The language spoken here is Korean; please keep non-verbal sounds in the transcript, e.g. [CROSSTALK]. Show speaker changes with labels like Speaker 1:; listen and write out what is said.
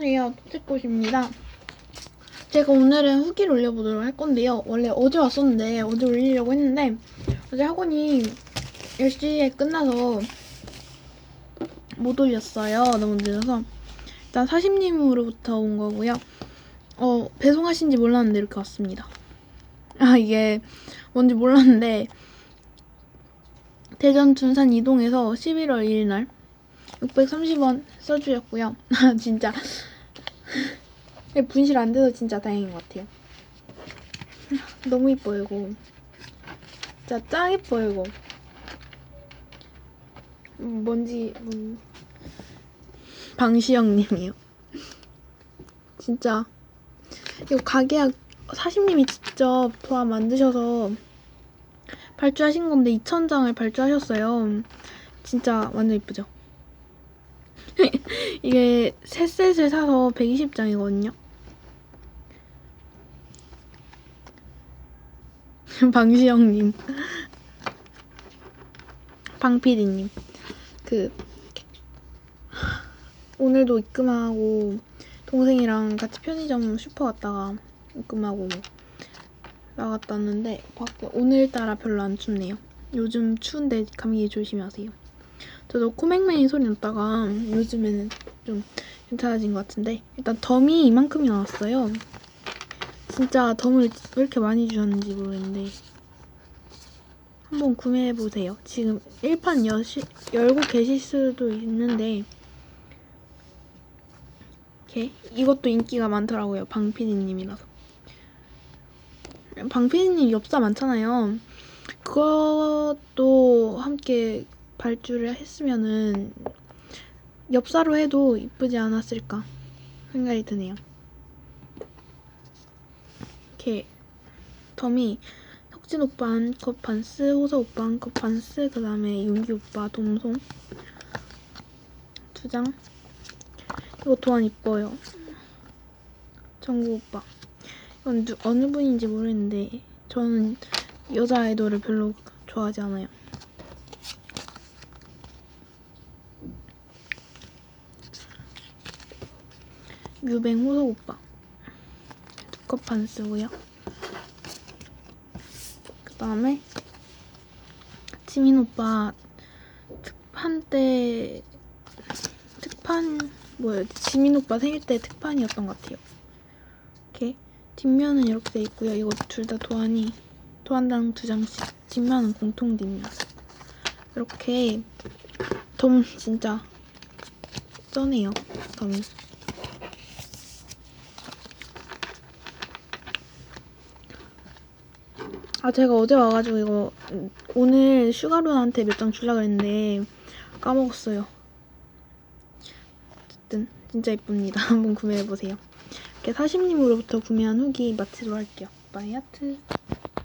Speaker 1: 안녕하세요. 토치꽃입니다. 제가 오늘은 후기를 올려보도록 할 건데요. 원래 어제 왔었는데 어제 올리려고 했는데 어제 학원이 10시에 끝나서 못 올렸어요. 너무 늦어서. 일단 사심님으로부터 온 거고요. 어, 배송하신지 몰랐는데 이렇게 왔습니다. [LAUGHS] 아, 이게 뭔지 몰랐는데 대전 둔산 이동에서 11월 2일 날 630원 써주셨고요. 아, [LAUGHS] 진짜. 분실 안 돼서 진짜 다행인 것 같아요. 너무 이뻐요, 이거. 진짜 짱 이뻐요, 이거. 음, 뭔지, 음. 방시영님이요. [LAUGHS] 진짜. 이거 가게약 사심님이 직접 도화 만드셔서 발주하신 건데 2,000장을 발주하셨어요. 진짜 완전 이쁘죠? 이게 세 셋을 사서 120장이거든요. [LAUGHS] 방시영님, [LAUGHS] 방PD님, 그 오늘도 입금하고 동생이랑 같이 편의점 슈퍼 갔다가 입금하고 나갔다 왔는데 오늘따라 별로 안 춥네요. 요즘 추운데 감기 조심하세요. 저도 코맹맹이 소리 났다가 요즘에는 좀 괜찮아진 것 같은데 일단 덤이 이만큼이 나왔어요. 진짜 덤을 왜 이렇게 많이 주셨는지 모르겠는데 한번 구매해보세요. 지금 1판 여시, 열고 계실 수도 있는데 이렇게 이것도 인기가 많더라고요. 방피디님이라서 방피디님 엽사 많잖아요. 그것도 함께 발주를 했으면은 엽사로 해도 이쁘지 않았을까 생각이 드네요. 이렇게 덤이 혁진 오빠 한컵 반스, 호서 오빠 한컵 반스, 그 다음에 윤기 오빠 돔송 두 장. 이거 도안 이뻐요. 정구 오빠. 이건 누, 어느 분인지 모르겠는데 저는 여자 아이돌을 별로 좋아하지 않아요. 뮤뱅 호석 오빠 반 쓰고요. 그 다음에 지민 오빠 특판 때 특판 뭐였지? 지민 오빠 생일 때 특판이었던 것 같아요. 이렇게 뒷면은 이렇게 돼 있고요. 이거 둘 다 도안이 도안당 두 장씩 뒷면은 공통 뒷면 이렇게 덤 진짜 쩌네요. 덤이. 아 제가 어제 와가지고 이거 음, 오늘 슈가루한테 몇 장 주려고 했는데 까먹었어요. 어쨌든 진짜 이쁩니다. [LAUGHS] 한번 구매해보세요. 이렇게 사심님으로부터 구매한 후기 마치도록 할게요. 바이 하트.